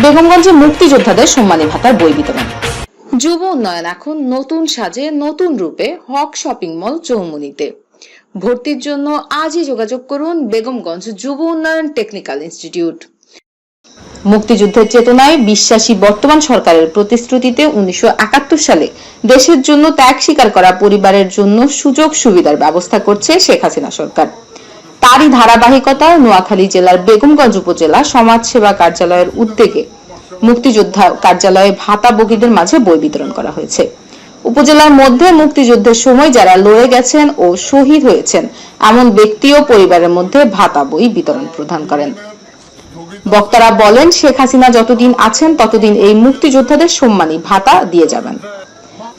বেগমগঞ্জে মুক্তিযোদ্ধাদের সম্মানী ভাতার বই বিতরণ। যুব উন্নয়ন এখন নতুন সাজে, নতুন রূপে হক শপিং মল চৌমুনিতে ভর্তির জন্য আজই যোগাযোগ করুন বেগমগঞ্জ যুব উন্নয়ন টেকনিক্যাল ইনস্টিটিউট। মুক্তিযুদ্ধের চেতনায় বিশ্বাসী বর্তমান সরকারের প্রতিশ্রুতিতে উনিশশো একাত্তর সালে দেশের জন্য ত্যাগ স্বীকার করা পরিবারের জন্য সুযোগ সুবিধার ব্যবস্থা করছে শেখ হাসিনা সরকার। তারই ধারাবাহিকতায় নোয়াখালী জেলার বেগমগঞ্জ উপজেলা সমাজ সেবা কার্যালয়ের উদ্যোগে মুক্তিযোদ্ধা কার্যালয়ে ভাতাভোগীদের মাঝে বই বিতরণ করা হয়েছে। উপজেলার মধ্যে মুক্তিযুদ্ধের সময় যারা লড়ে গেছেন ও শহীদ হয়েছেন, এমন ব্যক্তি ও পরিবারের মধ্যে ভাতা বই বিতরণ প্রদান করেন। বক্তারা বলেন, শেখ হাসিনা যতদিন আছেন, ততদিন এই মুক্তিযোদ্ধাদের সম্মানী ভাতা দিয়ে যাবেন।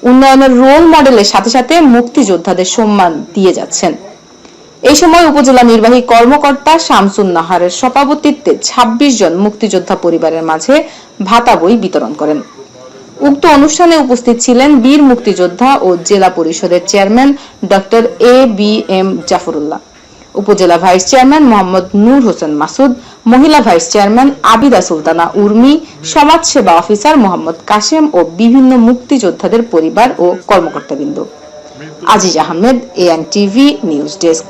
উন্নয়নের রোল মডেলের সাথে সাথে মুক্তিযোদ্ধাদের সম্মান দিয়ে যাচ্ছেন। এই সময় উপজেলা নির্বাহী কর্মকর্তা শামসুন নাহারের সভাপতিত্বে ২৬ জন মুক্তিযোদ্ধা পরিবারের মাঝে ভাতা বই বিতরণ করেন। উক্ত অনুষ্ঠানে উপস্থিত ছিলেন বীর মুক্তিযোদ্ধা ও জেলা পরিষদের chairman doctor A B M Jafrullah, উপজেলা ভাইস চেয়ারম্যান মোহাম্মদ নূর হোসেন মাসুদ, মহিলা ভাইস চেয়ারম্যান আবিদা সুলতানা উর্মি, সমাজ সেবা অফিসার মোহাম্মদ কাশেম ও বিভিন্ন মুক্তিযোদ্ধাদের পরিবার ও কর্মকর্তাবৃন্দ। Aziz Ahmed AN TV news desk.